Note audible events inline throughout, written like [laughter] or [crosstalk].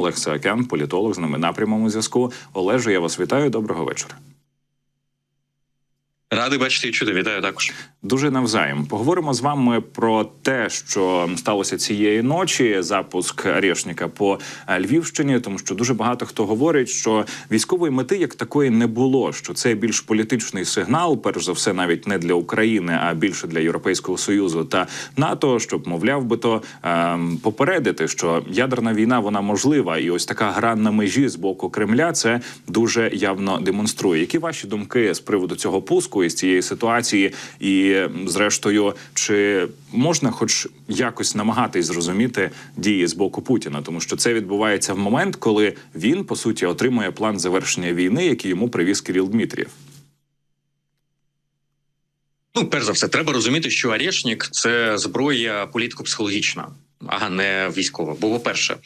Олег Саакян, політолог з нами на прямому зв'язку. Олежу, я вас вітаю. Доброго вечора. Радий бачити і чути. Вітаю також. Дуже навзаєм поговоримо з вами про те, що сталося цієї ночі. Запуск Решніка по е, Львівщині, тому що дуже багато хто говорить, що військової мети як такої не було. Що це більш політичний сигнал, перш за все, навіть не для України, а більше для Європейського союзу та НАТО, щоб мовляв би то ем, попередити, що ядерна війна вона можлива, і ось така гра на межі з боку Кремля це дуже явно демонструє. Які ваші думки з приводу цього пуску з цієї ситуації? І зрештою, чи можна, хоч якось намагатись зрозуміти дії з боку Путіна, тому що це відбувається в момент, коли він по суті отримує план завершення війни, який йому привіз Кирил Дмитрієв. Ну, перш за все, треба розуміти, що Арешнік це зброя політико-психологічна, а не військова. Бо, по-перше,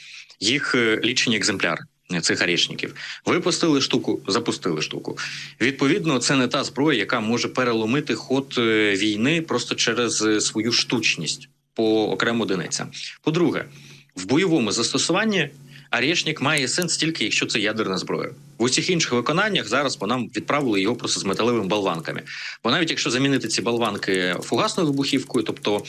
їх е, лічені екземпляри цих арішників. Випустили штуку, запустили штуку. Відповідно, це не та зброя, яка може переломити ход е, війни просто через е, свою штучність по окремо одиницям. По-друге, в бойовому застосуванні арішник має сенс тільки якщо це ядерна зброя. В усіх інших виконаннях зараз по нам відправили його просто з металевими болванками. Бо навіть якщо замінити ці болванки фугасною вибухівкою, тобто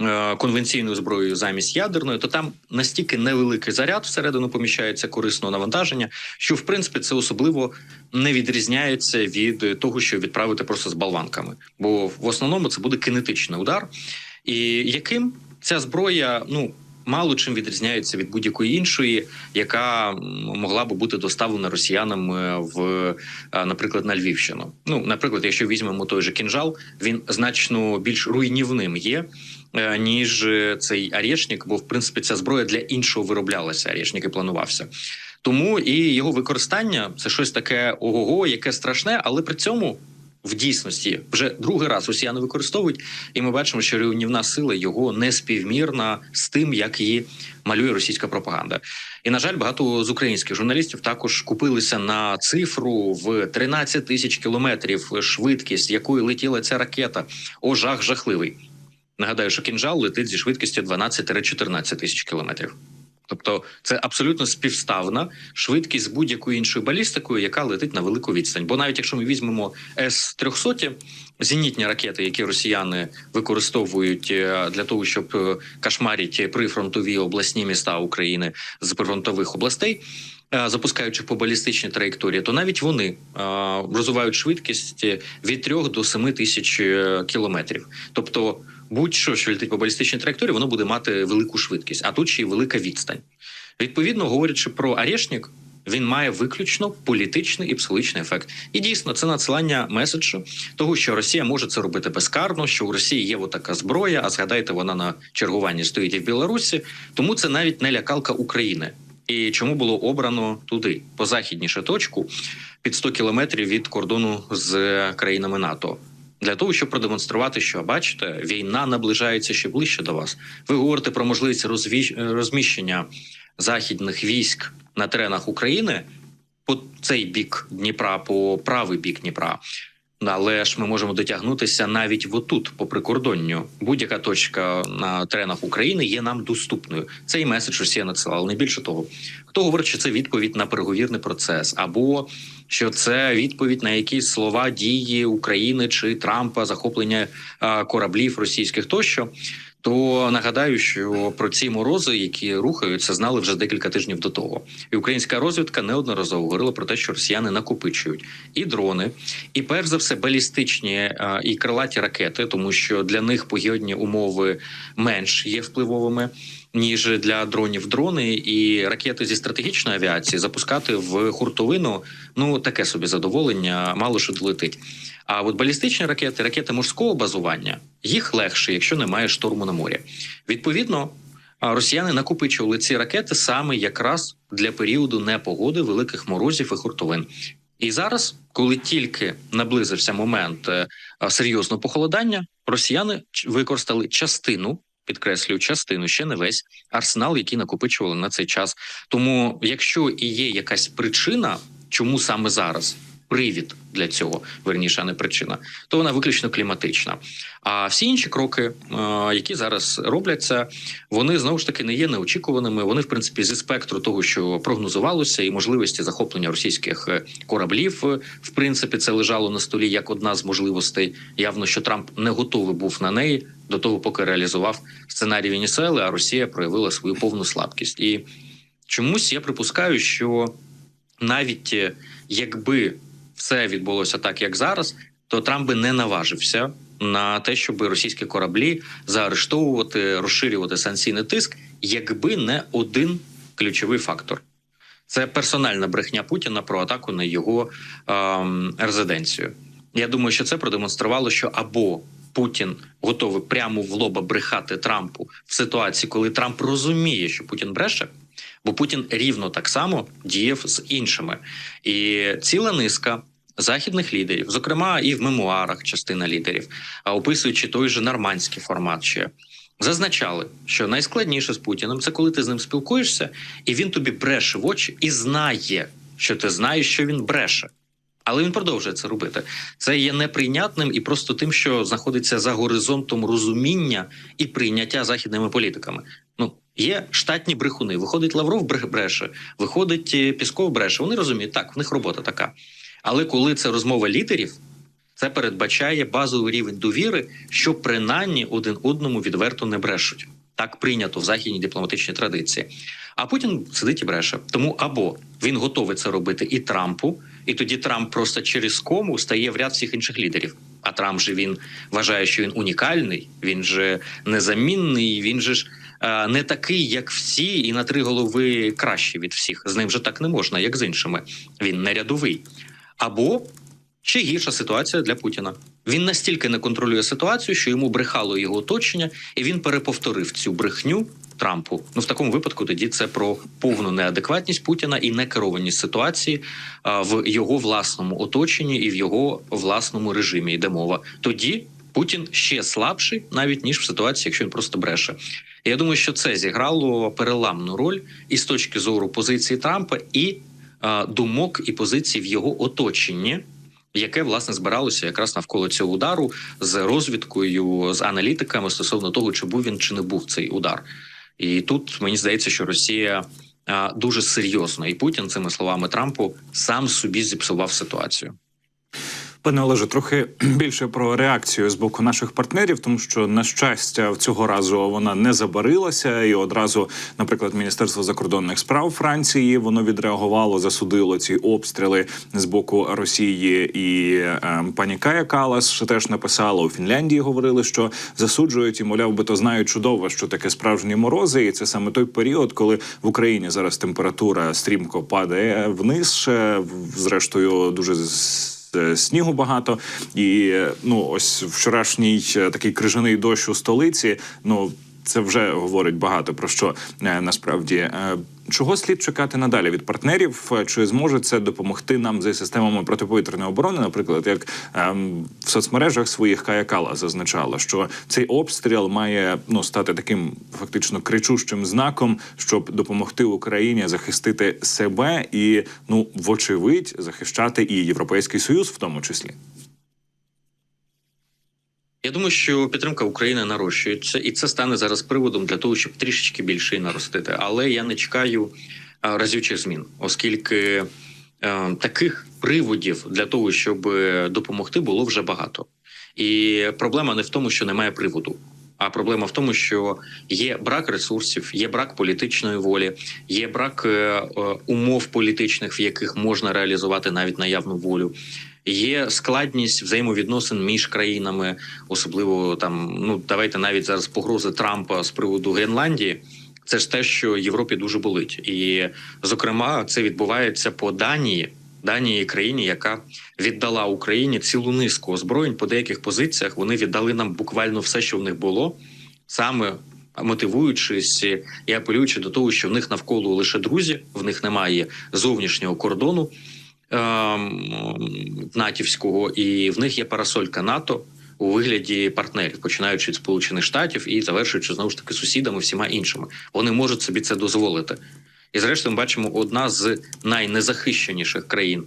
е конвенційною зброєю замість ядерної, то там настільки невеликий заряд всередину поміщається корисного навантаження, що в принципі це особливо не відрізняється від того, що відправити просто з болванками. Бо в основному це буде кинетичний удар, і яким ця зброя, ну мало чим відрізняється від будь-якої іншої, яка могла би бути доставлена росіянам е, в, е, наприклад, на Львівщину. Ну, наприклад, якщо візьмемо той же кінжал, він значно більш руйнівним є. Е, ніж цей Арешник, бо в принципі ця зброя для іншого вироблялася. Арешник і планувався. Тому і його використання це щось таке ого, яке страшне, але при цьому в дійсності вже другий раз росіяни використовують, і ми бачимо, що руйнівна сила його не співмірна з тим, як її малює російська пропаганда. І на жаль, багато з українських журналістів також купилися на цифру в 13 тисяч кілометрів швидкість, якою летіла ця ракета. О, жах жахливий. Нагадаю, що кінжал летить зі швидкістю 12-14 тисяч кілометрів. Тобто це абсолютно співставна швидкість будь-якою іншою балістикою, яка летить на велику відстань. Бо навіть якщо ми візьмемо с 300 зенітні ракети, які росіяни використовують е, для того, щоб е, кошмарити прифронтові обласні міста України з прифронтових областей. Е, запускаючи по балістичній траєкторії, то навіть вони розвивають швидкість від 3 до 7 тисяч кілометрів. Тобто будь-що, що летить по балістичній траєкторії, воно буде мати велику швидкість, а тут ще й велика відстань. Відповідно, говорячи про Арешник, він має виключно політичний і психологічний ефект. І дійсно, це надсилання меседжу того, що Росія може це робити безкарно, що у Росії є така зброя. А згадайте, вона на чергуванні стоїть і в Білорусі, тому це навіть не лякалка України. І чому було обрано туди по західніше точку під 100 кілометрів від кордону з країнами НАТО для того, щоб продемонструвати, що бачите, війна наближається ще ближче до вас. Ви говорите про можливість розміщення західних військ на теренах України по цей бік Дніпра, по правий бік Дніпра. Але ж ми можемо дотягнутися навіть отут, по прикордонню. Будь-яка точка на теренах України є нам доступною. Цей меседж Росія надсилала. Не більше того, хто говорить, що це відповідь на переговірний процес, або що це відповідь на якісь слова дії України чи Трампа, захоплення кораблів російських тощо. То нагадаю, що про ці морози, які рухаються, знали вже декілька тижнів до того, і українська розвідка неодноразово говорила про те, що росіяни накопичують і дрони, і перш за все балістичні і крилаті ракети, тому що для них погодні умови менш є впливовими ніж для дронів дрони і ракети зі стратегічної авіації запускати в хуртовину. Ну таке собі задоволення, мало що долетить. А от балістичні ракети, ракети морського базування, їх легше, якщо немає шторму на морі. Відповідно, росіяни накопичували ці ракети саме якраз для періоду непогоди великих морозів і хуртовин. І зараз, коли тільки наблизився момент е, серйозного похолодання, росіяни використали частину підкреслюю частину, ще не весь арсенал, який накопичували на цей час. Тому, якщо і є якась причина, чому саме зараз, привід для цього, верніше, а не причина, то вона виключно кліматична. А всі інші кроки, е, які зараз робляться, вони знову ж таки не є неочікуваними. Вони, в принципі, зі спектру того, що прогнозувалося, і можливості захоплення російських е, кораблів, е, в принципі, це лежало на столі як одна з можливостей. Явно, що Трамп не готовий був на неї до того, поки реалізував сценарій Венесуели, а Росія проявила свою повну слабкість. І чомусь я припускаю, що навіть якби все відбулося так, як зараз, то Трамп би не наважився на те, щоб російські кораблі заарештовувати, розширювати санкційний тиск, якби не один ключовий фактор. Це персональна брехня Путіна про атаку на його ем, резиденцію. Я думаю, що це продемонструвало, що або Путін готовий прямо в лоба брехати Трампу в ситуації, коли Трамп розуміє, що Путін бреше, бо Путін рівно так само діяв з іншими, і ціла низка. Західних лідерів, зокрема і в мемуарах частина лідерів, а описуючи той же нормандський формат, ще зазначали, що найскладніше з Путіним це коли ти з ним спілкуєшся, і він тобі бреше в очі і знає, що ти знаєш, що він бреше. Але він продовжує це робити. Це є неприйнятним і просто тим, що знаходиться за горизонтом розуміння і прийняття західними політиками. Ну є штатні брехуни. Виходить Лавров бреше, виходить е, Пісков бреше. Вони розуміють, так в них робота така. Але коли це розмова лідерів, це передбачає базовий рівень довіри, що принаймні один одному відверто не брешуть. Так прийнято в західній дипломатичній традиції. А Путін сидить і бреше. Тому або він готовий це робити і Трампу, і тоді Трамп просто через кому стає в ряд всіх інших лідерів. А Трамп же він вважає, що він унікальний, він же незамінний, він же ж е, не такий, як всі, і на три голови краще від всіх. З ним же так не можна, як з іншими. Він не рядовий. Або ще гірша ситуація для Путіна. Він настільки не контролює ситуацію, що йому брехало його оточення, і він переповторив цю брехню Трампу. Ну в такому випадку тоді це про повну неадекватність Путіна і некерованість ситуації в його власному оточенні і в його власному режимі. Йде мова. Тоді Путін ще слабший, навіть ніж в ситуації, якщо він просто бреше. Я думаю, що це зіграло переламну роль і з точки зору позиції Трампа, і думок і позицій в його оточенні яке власне збиралося якраз навколо цього удару з розвідкою, з аналітиками стосовно того, чи був він чи не був цей удар. І тут мені здається, що Росія а, дуже серйозно, і Путін цими словами Трампу сам собі зіпсував ситуацію. Пане Олеже, трохи [clears throat] більше про реакцію з боку наших партнерів, тому що на щастя, цього разу вона не забарилася, і одразу, наприклад, Міністерство закордонних справ Франції воно відреагувало, засудило ці обстріли з боку Росії. І е, пані Кая Калас теж написала у Фінляндії. Говорили, що засуджують і мовляв, би то знають чудово, що таке справжні морози, і це саме той період, коли в Україні зараз температура стрімко падає вниз. Зрештою, дуже снігу багато, і е, ну ось вчорашній е, такий крижаний дощ у столиці. Ну це вже говорить багато про що е, насправді. Чого слід чекати надалі від партнерів? Е, Чи зможе це допомогти нам за системами протиповітряної оборони? Наприклад, як ем, в соцмережах своїх Каякала зазначала, що цей обстріл має ну стати таким фактично кричущим знаком, щоб допомогти Україні захистити себе і ну вочевидь захищати і європейський союз, в тому числі. Я думаю, що підтримка України нарощується, і це стане зараз приводом для того, щоб трішечки більше наростити. Але я не чекаю разючих змін, оскільки е, таких приводів для того, щоб е, допомогти, було вже багато. І проблема не в тому, що немає приводу. А проблема в тому, що є брак ресурсів, є брак політичної волі, є брак е, умов політичних, в яких можна реалізувати навіть наявну волю. Є складність взаємовідносин між країнами, особливо там. Ну давайте навіть зараз погрози Трампа з приводу Гренландії. Це ж те, що Європі дуже болить, і зокрема, це відбувається по Данії. Данії країні, яка віддала Україні цілу низку озброєнь по деяких позиціях. Вони віддали нам буквально все, що в них було, саме мотивуючись і апелюючи до того, що в них навколо лише друзі, в них немає зовнішнього кордону натівського, і в них є парасолька НАТО у вигляді партнерів, починаючи від Сполучених Штатів і завершуючи знову ж таки сусідами, всіма іншими. Вони можуть собі це дозволити. І зрештою, ми бачимо одна з найнезахищеніших країн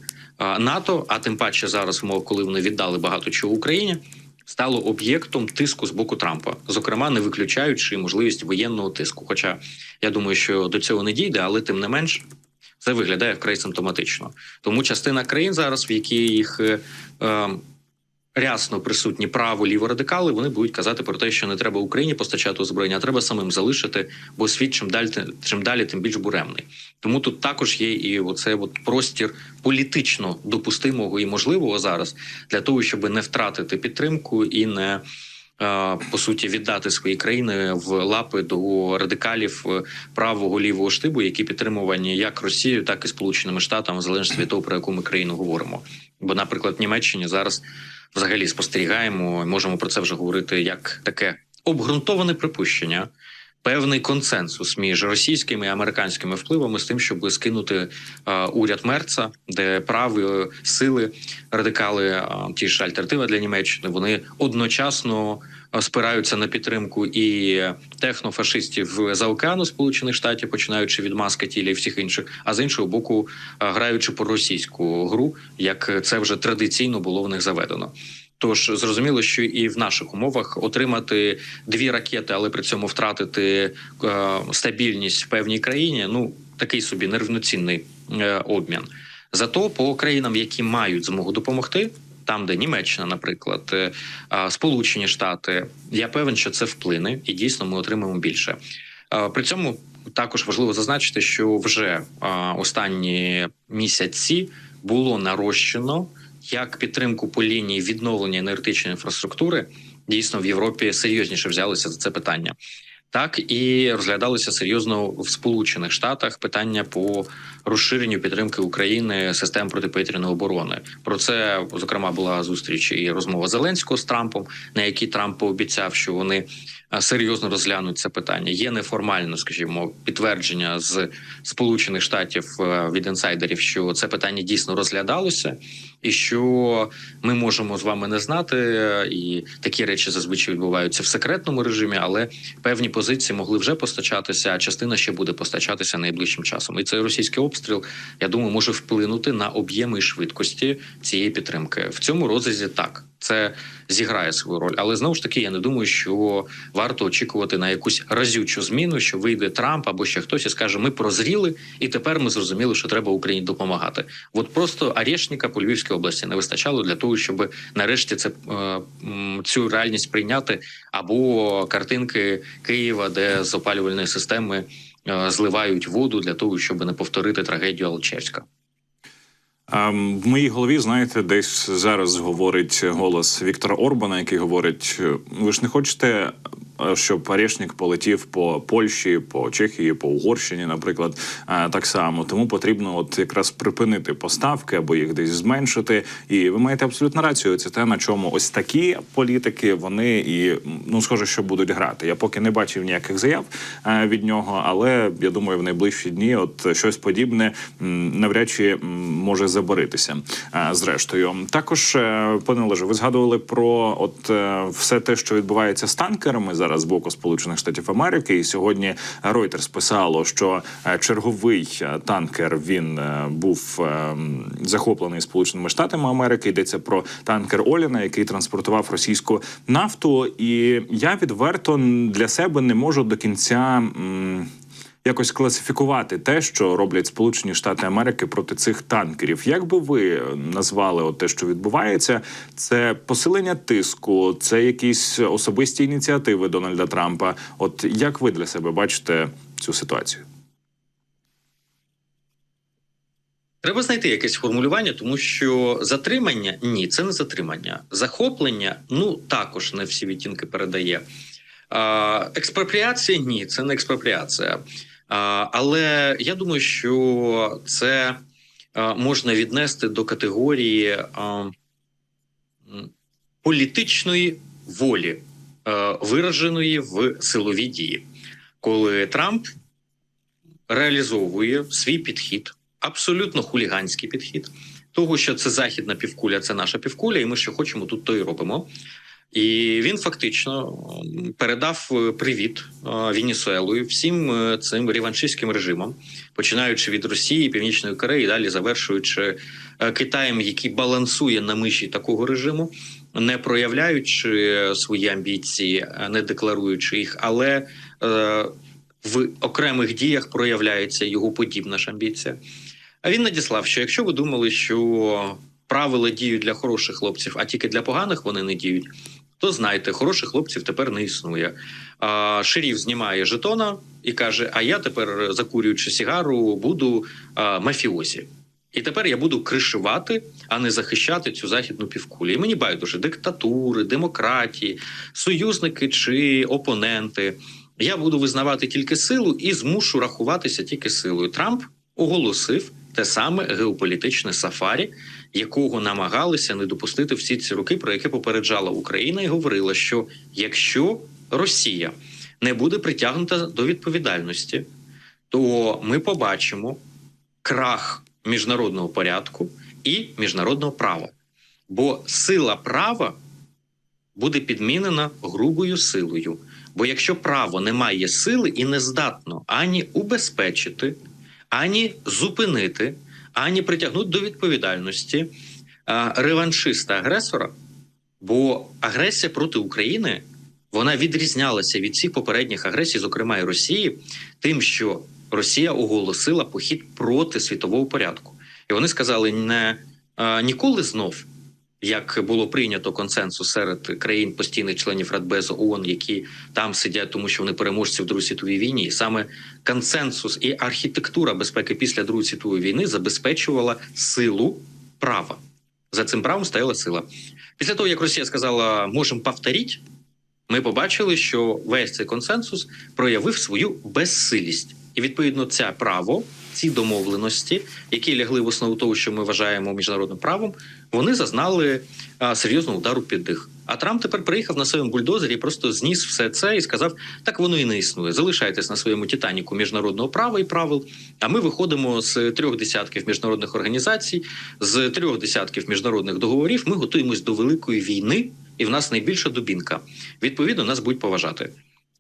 НАТО, а тим паче зараз, коли вони віддали багато чого Україні, стало об'єктом тиску з боку Трампа, зокрема, не виключаючи можливість воєнного тиску. Хоча я думаю, що до цього не дійде, але тим не менш. Це виглядає вкрай симптоматично. Тому частина країн зараз, в яких е, е, рясно присутні право ліво радикали, вони будуть казати про те, що не треба Україні постачати озброєння, а треба самим залишити, бо світ чим далі, чим далі, тим більш буремний. Тому тут також є і оце от простір політично допустимого і можливого зараз для того, щоб не втратити підтримку і не. Е, По суті, віддати свої країни в лапи до радикалів е, правого лівого штибу, які підтримувані як Росією, так і Сполученими Штатами, в залежності від того, про яку ми країну говоримо. Бо, наприклад, в Німеччині зараз взагалі спостерігаємо, можемо про це вже говорити як таке обґрунтоване припущення, певний консенсус між російськими і американськими впливами з тим, щоб скинути е, уряд Мерца, де праві сили радикали, е, ті ж альтернатива для Німеччини, вони одночасно е, спираються на підтримку і технофашистів за океану Сполучених Штатів, починаючи від Маскатіля і всіх інших, а з іншого боку, е, граючи по російську гру, як це вже традиційно було в них заведено. Тож зрозуміло, що і в наших умовах отримати дві ракети, але при цьому втратити е, стабільність в певній країні. Ну такий собі нерівноцінний е, обмін. Зато по країнам, які мають змогу допомогти, там, де Німеччина, наприклад, е, Сполучені Штати, я певен, що це вплине, і дійсно ми отримаємо більше. При цьому також важливо зазначити, що вже останні місяці було нарощено як підтримку по лінії відновлення енергетичної інфраструктури. Дійсно, в Європі серйозніше взялися за це питання. Так і розглядалося серйозно в Сполучених Штатах питання по розширенню підтримки України систем протиповітряної оборони. Про це зокрема була зустріч і розмова Зеленського з Трампом, на якій Трамп пообіцяв, що вони е, серйозно розглянуть це питання. Є неформально, скажімо, підтвердження з Сполучених Штатів е, від інсайдерів, що це питання дійсно розглядалося, і що ми можемо з вами не знати, і такі речі зазвичай відбуваються в секретному режимі, але певні позиції могли вже постачатися, а частина ще буде постачатися найближчим часом. І цей російський обстріл, я думаю, може вплинути на об'єми і швидкості цієї підтримки. В цьому розрізі так. Це зіграє свою роль, але знову ж таки я не думаю, що варто очікувати на якусь разючу зміну, що вийде Трамп або ще хтось і скаже: ми прозріли, і тепер ми зрозуміли, що треба Україні допомагати. От просто Арешника по Львівській області не вистачало для того, щоб нарешті це е, цю реальність прийняти, або картинки Києва, де з опалювальної системи е, зливають воду для того, щоб не повторити трагедію Алчевська. В моїй голові, знаєте, десь зараз говорить голос Віктора Орбана, який говорить: ви ж не хочете, щоб Орешник полетів по Польщі, по Чехії, по Угорщині, наприклад, е, так само. Тому потрібно от якраз припинити поставки або їх десь зменшити. І ви маєте абсолютно рацію. Це те, на чому ось такі політики вони і ну схоже, що будуть грати. Я поки не бачив ніяких заяв е, від нього, але я думаю, в найближчі дні от щось подібне навряд чи може заборитися. е, Зрештою, також е, пане Олеже, ви згадували про от е, все те, що відбувається з танкерами зараз з боку Сполучених Штатів Америки. І сьогодні Reuters писало, що е, черговий е, танкер він е, був захоплений Сполученими Штатами Америки. Йдеться про танкер Оліна, який транспортував російську нафту. І я відверто для себе не можу до кінця. Якось класифікувати те, що роблять Сполучені Штати Америки проти цих танкерів. Як би ви назвали от те, що відбувається? Це посилення тиску, це якісь особисті ініціативи Дональда Трампа. От як ви для себе бачите цю ситуацію? Треба знайти якесь формулювання, тому що затримання ні, це не затримання. Захоплення ну також не всі відтінки передає. Експропріація ні, це не експропріація. Але я думаю, що це можна віднести до категорії політичної волі, вираженої в силовій дії, коли Трамп реалізовує свій підхід абсолютно хуліганський підхід, того, що це західна півкуля, це наша півкуля, і ми що хочемо тут, то і робимо. І він фактично передав е, привіт е, Венесуелою всім е, цим реваншистським режимам, починаючи від Росії, Північної Кореї, далі завершуючи Китаєм, який балансує на межі такого режиму, не проявляючи свої амбіції, не декларуючи їх, але в окремих діях проявляється його подібна ж амбіція. А він надіслав, що якщо ви думали, що правила діють для хороших хлопців, а тільки для поганих вони не діють, то знайте, хороших хлопців тепер не існує. А, шеріф знімає жетона і каже: А я тепер, закурюючи сігару, буду а, мафіозі. І тепер я буду кришувати, а не захищати цю західну півкулю. І мені байдуже диктатури, демократії, союзники чи опоненти. Я буду визнавати тільки силу і змушу рахуватися тільки силою. Трамп оголосив те саме геополітичне сафарі, якого намагалися не допустити всі ці роки, про яке попереджала Україна, і говорила, що якщо Росія не буде притягнута до відповідальності, то ми побачимо крах міжнародного порядку і міжнародного права. Бо сила права буде підмінена грубою силою. Бо якщо право не має сили і не здатно ані убезпечити, ані зупинити, ані притягнути до відповідальності реваншиста агресора, бо агресія проти України вона відрізнялася від всіх попередніх агресій, зокрема і Росії, тим, що Росія оголосила похід проти світового порядку, і вони сказали не ніколи знов. Як було прийнято консенсус серед країн постійних членів Радбезу ООН, які там сидять, тому що вони переможці в Другій світовій війні, і саме консенсус і архітектура безпеки після Другої світової війни забезпечувала силу права. За цим правом стояла сила. Після того, як Росія сказала, можемо повторити, ми побачили, що весь цей консенсус проявив свою безсилість, і відповідно це право, ці домовленості, які лягли в основу того, що ми вважаємо міжнародним правом, вони зазнали серйозного удару під дих. А Трамп тепер приїхав на своєму бульдозері, просто зніс все це і сказав: так воно і не існує. Залишайтесь на своєму титаніку міжнародного права і правил. А ми виходимо з трьох десятків міжнародних організацій, з трьох десятків міжнародних договорів. Ми готуємось до великої війни, і в нас найбільша дубінка. Відповідно, нас будуть поважати.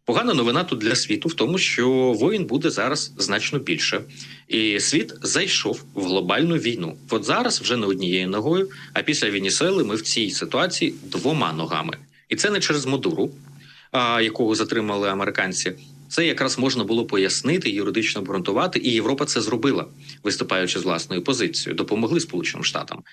Погана новина тут для світу в тому, що воїн буде зараз значно більше, і світ зайшов в глобальну війну. От зараз вже не однією ногою. А після Венесуели ми в цій ситуації двома ногами, і це не через Модуру, якого затримали американці. Це якраз можна було пояснити, юридично обґрунтувати, і Європа це зробила, виступаючи з власною позицією, допомогли Сполученим Штатам.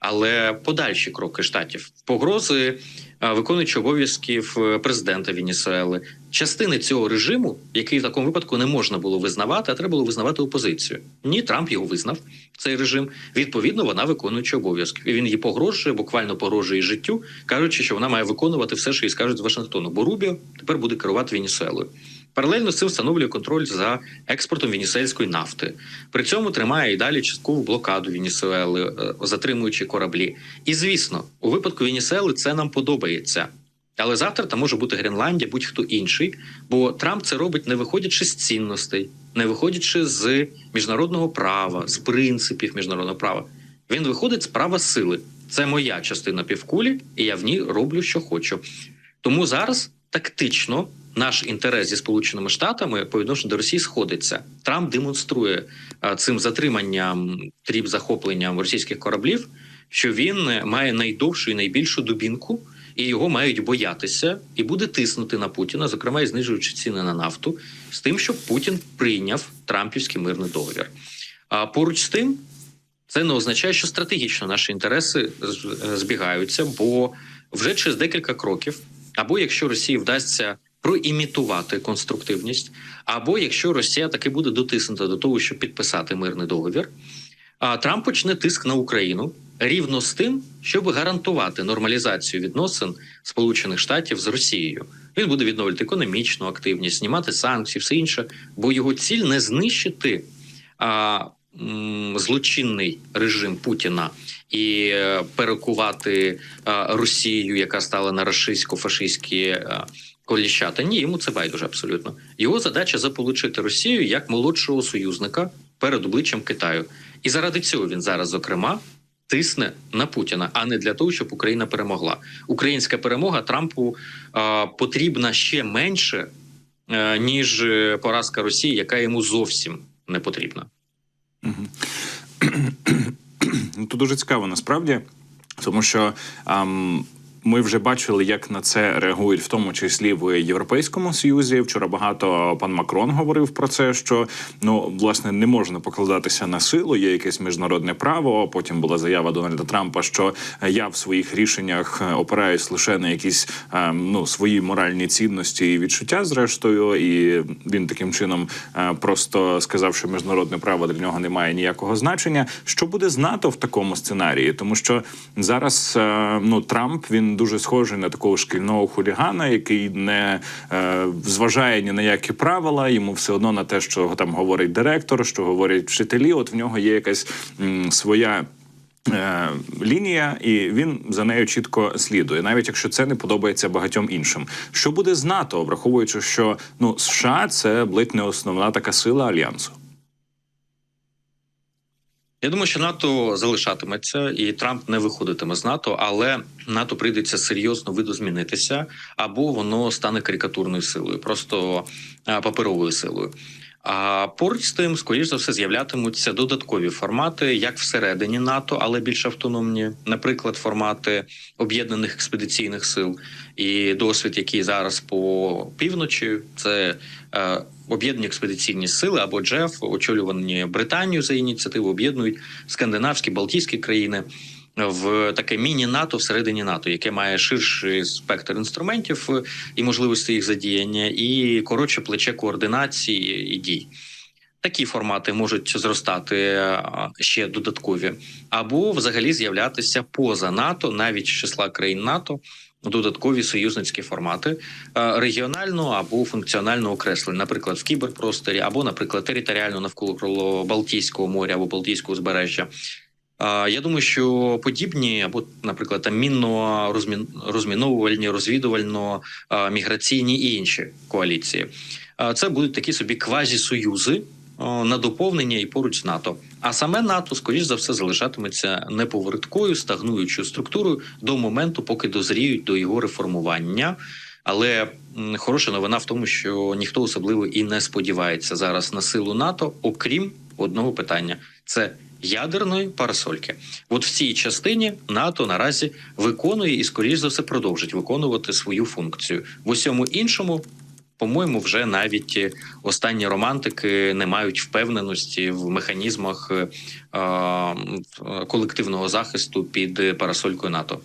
Але подальші кроки штатів, погрози виконуючи обов'язків е, президента Венесуели, частини цього режиму, який в такому випадку не можна було визнавати, а треба було визнавати опозицію. Ні, Трамп його визнав цей режим. Відповідно, вона виконуючи обов'язки. Він їй погрожує, буквально погрожує життю, кажучи, що вона має виконувати все, що їй скажуть з Вашингтону. Бо Рубіо тепер буде керувати Венесуелою. Паралельно з цим встановлює контроль за експортом венесуельської нафти. При цьому тримає і далі часткову блокаду Венесуели, е, затримуючи кораблі. І звісно, у випадку Венесуели це нам подобається. Але завтра там може бути Гренландія, будь-хто інший, бо Трамп це робить не виходячи з цінностей, не виходячи з міжнародного права, з принципів міжнародного права. Він виходить з права сили. Це моя частина півкулі, і я в ній роблю, що хочу. Тому зараз тактично наш інтерес зі Сполученими Штатами по відношенню до Росії сходиться. Трамп демонструє цим затриманням тріп захопленням російських кораблів, що він має найдовшу і найбільшу дубінку, і його мають боятися, і буде тиснути на Путіна, зокрема і знижуючи ціни на нафту, з тим, щоб Путін прийняв Трампівський мирний договір. А поруч з тим, це не означає, що стратегічно наші інтереси з- збігаються, бо вже через декілька кроків, або якщо Росії вдасться проімітувати конструктивність, або якщо Росія таки буде дотиснута до того, щоб підписати мирний договір, Трамп почне тиск на Україну рівно з тим, щоб гарантувати нормалізацію відносин Сполучених Штатів з Росією. Він буде відновлювати економічну активність, знімати санкції, все інше, бо його ціль не знищити а, злочинний режим Путіна і е, перекувати Росію, яка стала на рашистсько-фашистські а, коліщата. Ні, йому це байдуже абсолютно. Його задача заполучити Росію як молодшого союзника перед обличчям Китаю. І заради цього він зараз, зокрема, тисне на Путіна, а не для того, щоб Україна перемогла. Українська перемога Трампу а, потрібна ще менше, е, ніж е, поразка Росії, яка йому зовсім не потрібна. [clears throat] Ну, Тут дуже цікаво насправді, тому що ам, ми вже бачили, як на це реагують, в тому числі в Європейському Союзі. Вчора багато пан Макрон говорив про це, що ну власне не можна покладатися на силу, є якесь міжнародне право. Потім була заява Дональда Трампа, що я в своїх рішеннях опираюсь лише на якісь ем, ну свої моральні цінності і відчуття, зрештою, і він таким чином е, просто сказав, що міжнародне право для нього не має ніякого значення. Що буде з НАТО в такому сценарії? Тому що зараз е, ну Трамп він дуже схожий на такого шкільного хулігана, який не е, зважає ні на які правила. Йому все одно на те, що там говорить директор, що говорять вчителі. От в нього є якась м, своя. е, Лінія, і він за нею чітко слідує, навіть якщо це не подобається багатьом іншим. Що буде з НАТО, враховуючи, що ну США це ледь не основна така сила альянсу. Я думаю, що НАТО залишатиметься, і Трамп не виходитиме з НАТО, але НАТО прийдеться серйозно видозмінитися, або воно стане карикатурною силою, просто паперовою силою. А поруч з тим, скоріш за все, з'являтимуться додаткові формати, як всередині НАТО, але більш автономні, наприклад, формати об'єднаних експедиційних сил. І досвід, який зараз по півночі, це е, об'єднані експедиційні сили або ДЖЕФ, очолювані Британією за ініціативу, об'єднують скандинавські Балтійські країни в таке міні-НАТО всередині НАТО, яке має ширший спектр інструментів е, і можливості їх задіяння, і коротше плече координації і дій. Такі формати можуть зростати ще додаткові, або взагалі з'являтися поза НАТО, навіть з числа країн НАТО, додаткові союзницькі формати е, регіонально або функціонально окреслені, наприклад, в кіберпросторі, або, наприклад, територіально навколо Балтійського моря або Балтійського узбережжя. Я думаю, що подібні, або, наприклад, там мінно розмін розміновувальні, розвідувально міграційні і інші коаліції. Це будуть такі собі квазі-союзи на доповнення і поруч з НАТО. А саме НАТО, скоріш за все, залишатиметься неповориткою, стагнуючою структурою до моменту, поки дозріють до його реформування. Але хороша новина в тому, що ніхто особливо і не сподівається зараз на силу НАТО, окрім одного питання: це ядерної парасольки. От в цій частині НАТО наразі виконує і, скоріш за все, продовжить виконувати свою функцію. В усьому іншому. По-моєму, вже навіть е, останні романтики не мають впевненості в механізмах е, е, колективного захисту під парасолькою НАТО.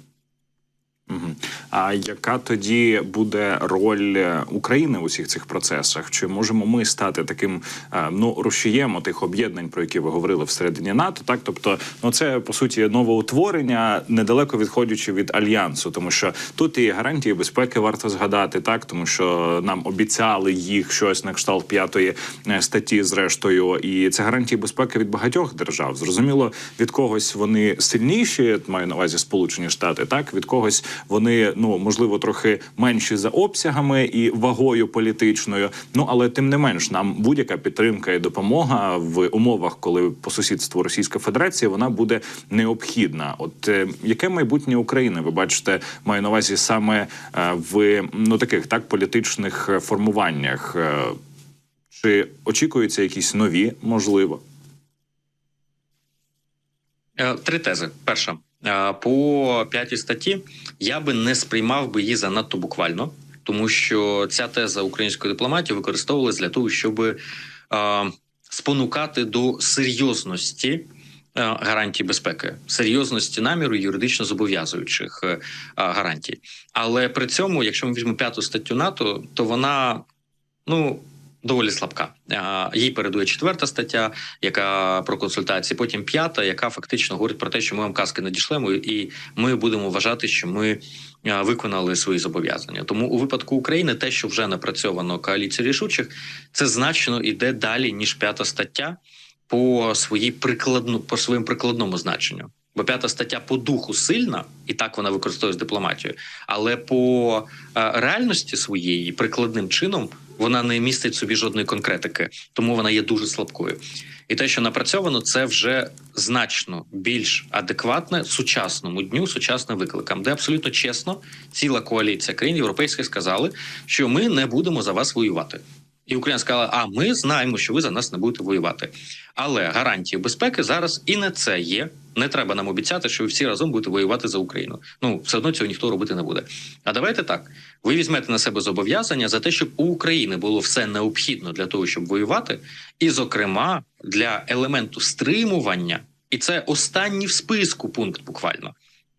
А яка тоді буде роль е, України у всіх цих процесах? Чи можемо ми стати таким е, ну рушієм тих об'єднань, про які ви говорили всередині НАТО? Так, тобто, ну це по суті новоутворення, недалеко відходячи від альянсу, тому що тут і гарантії безпеки варто згадати, так тому що нам обіцяли їх щось на кшталт п'ятої е, статті, зрештою, і це гарантії безпеки від багатьох держав. Зрозуміло, від когось вони сильніші, маю на увазі Сполучені Штати, так від когось вони ну можливо трохи менші за обсягами і вагою політичною. Ну але тим не менш, нам будь-яка підтримка і допомога в умовах, коли по сусідству Російська Федерація вона буде необхідна. От е, яке майбутнє України ви бачите, маю на увазі саме е, в ну таких так політичних формуваннях. Е, Чи очікуються якісь нові, можливо? Е, Три тези. Перша по п'ятій статті я би не сприймав би її занадто буквально, тому що ця теза української дипломатії використовувалась для того, щоб е, спонукати до серйозності е, гарантій безпеки, серйозності наміру юридично зобов'язуючих е, гарантій. Але при цьому, якщо ми візьмемо п'яту статтю НАТО, то вона ну. Доволі слабка. Їй передує четверта стаття, яка про консультації, потім п'ята, яка фактично говорить про те, що ми вам казки надішлемо, і ми будемо вважати, що ми виконали свої зобов'язання. Тому у випадку України те, що вже напрацьовано коаліцією рішучих, це значно іде далі ніж п'ята стаття по своїй прикладну по своєму прикладному значенню. Бо п'ята стаття по духу сильна, і так вона використовує дипломатію, але по реальності своєї прикладним чином вона не містить собі жодної конкретики, тому вона є дуже слабкою. І те, що напрацьовано, це вже значно більш адекватне сучасному дню, сучасним викликам, де абсолютно чесно ціла коаліція країн європейських сказали, що ми не будемо за вас воювати. І Україна сказала: а ми знаємо, що ви за нас не будете воювати. Але гарантії безпеки зараз і не це є. Не треба нам обіцяти, що ви всі разом будете воювати за Україну. Ну все одно цього ніхто робити не буде. А давайте так: ви візьмете на себе зобов'язання за те, щоб у України було все необхідно для того, щоб воювати, і, зокрема, для елементу стримування, і це останній в списку пункт буквально.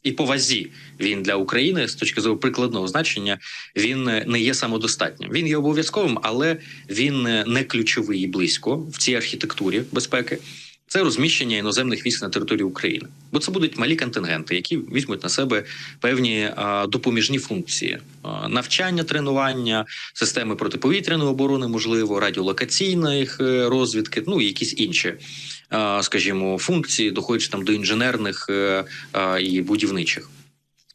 І по вазі він для України з точки зору прикладного значення він е, не є самодостатнім. Він є обов'язковим, але він е, не ключовий і близько в цій архітектурі безпеки. Це розміщення іноземних військ на території України, бо це будуть малі контингенти, які візьмуть на себе певні допоміжні функції: навчання, тренування, системи протиповітряної оборони, можливо, радіолокаційних е, розвідки, ну і якісь інші, скажімо, функції, доходячи там до інженерних е, і будівничих.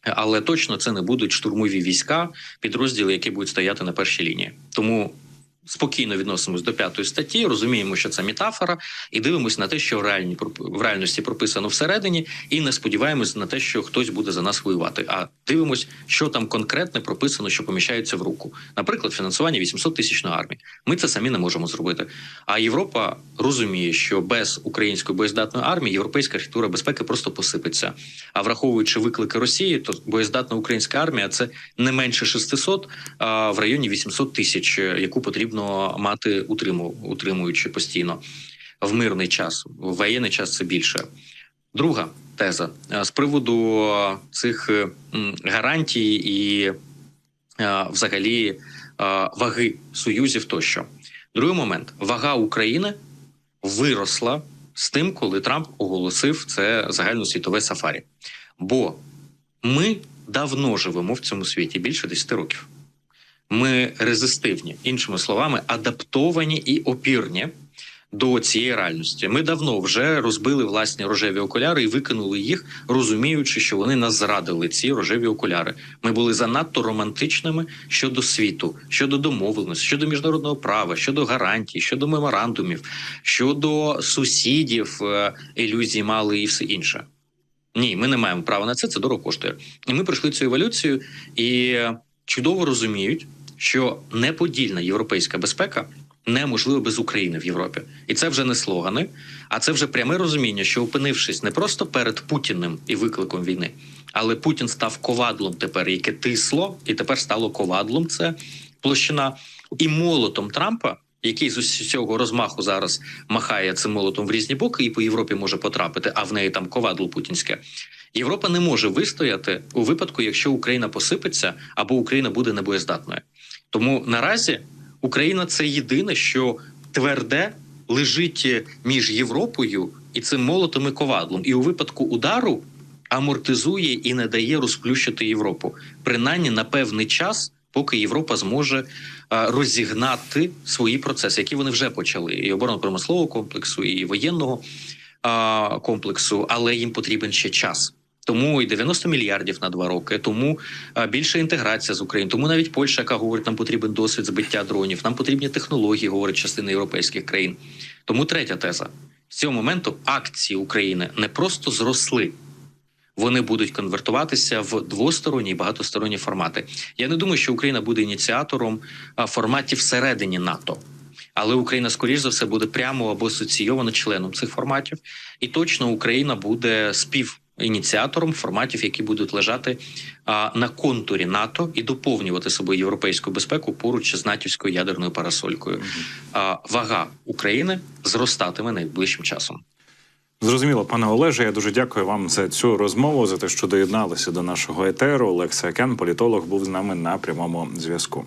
Але точно це не будуть штурмові війська, підрозділи, які будуть стояти на першій лінії. Тому спокійно відносимось до п'ятої статті, розуміємо, що це метафора, і дивимося на те, що в реальні в реальності прописано всередині, і не сподіваємось на те, що хтось буде за нас воювати. А дивимось, що там конкретне прописано, що поміщається в руку. Наприклад, фінансування 800 тисячної армії. Ми це самі не можемо зробити. А Європа розуміє, що без української боєздатної армії європейська архітектура безпеки просто посипеться. А враховуючи виклики Росії, то боєздатна українська армія це не менше 600, а в районі 800 тисяч, яку потрібно мати утриму, утримуючи постійно в мирний час. В воєнний час це більше. Друга теза Е, з приводу цих е, гарантій і е, взагалі ваги союзів тощо. Другий момент вага України виросла з тим, коли Трамп оголосив це загальносвітове сафарі. Бо ми давно живемо в цьому світі більше 10 років. Ми резистивні, іншими словами, адаптовані і опірні до цієї реальності. Ми давно вже розбили власні рожеві окуляри і викинули їх, розуміючи, що вони нас зрадили. Ці рожеві окуляри. Ми були занадто романтичними щодо світу, щодо домовленості, щодо міжнародного права, щодо гарантій, щодо меморандумів, щодо сусідів, е, ілюзій мали і все інше. Ні, ми не маємо права на це. Це дорого коштує. І ми пройшли цю еволюцію і чудово розуміють, що неподільна європейська безпека неможлива без України в Європі, і це вже не слогани, а це вже пряме розуміння, що опинившись не просто перед Путіним і викликом війни, але Путін став ковадлом тепер, яке тисло, і тепер стало ковадлом. Це площина і молотом Трампа. Який з усього розмаху зараз махає цим молотом в різні боки і по Європі може потрапити, а в неї там ковадло путінське. Європа не може вистояти у випадку, якщо Україна посипеться або Україна буде небоєздатною. Тому наразі Україна це єдине, що тверде лежить між Європою і цим молотом і ковадлом. І у випадку удару амортизує і не дає розплющити Європу, принаймні на певний час, поки Європа зможе а, розігнати свої процеси, які вони вже почали, і оборонно-промислового комплексу, і воєнного а, комплексу, але їм потрібен ще час. Тому і 90 мільярдів на два роки. Тому більша інтеграція з Україною. Тому навіть Польща, яка говорить, нам потрібен досвід збиття дронів, нам потрібні технології, говорить частина європейських країн. Тому третя теза з цього моменту акції України не просто зросли. Вони будуть конвертуватися в двосторонні і багатосторонні формати. Я не думаю, що Україна буде ініціатором форматів всередині НАТО. Але Україна, скоріш за все, буде прямо або асоційована членом цих форматів, і точно Україна буде співініціатором форматів, які будуть лежати на контурі НАТО і доповнювати собою європейську безпеку поруч з натівською ядерною парасолькою. А, вага України зростатиме найближчим часом. Зрозуміло, пане Олеже. Я дуже дякую вам за цю розмову, за те, що доєдналися до нашого етеру. Олексій Кен, політолог, був з нами на прямому зв'язку.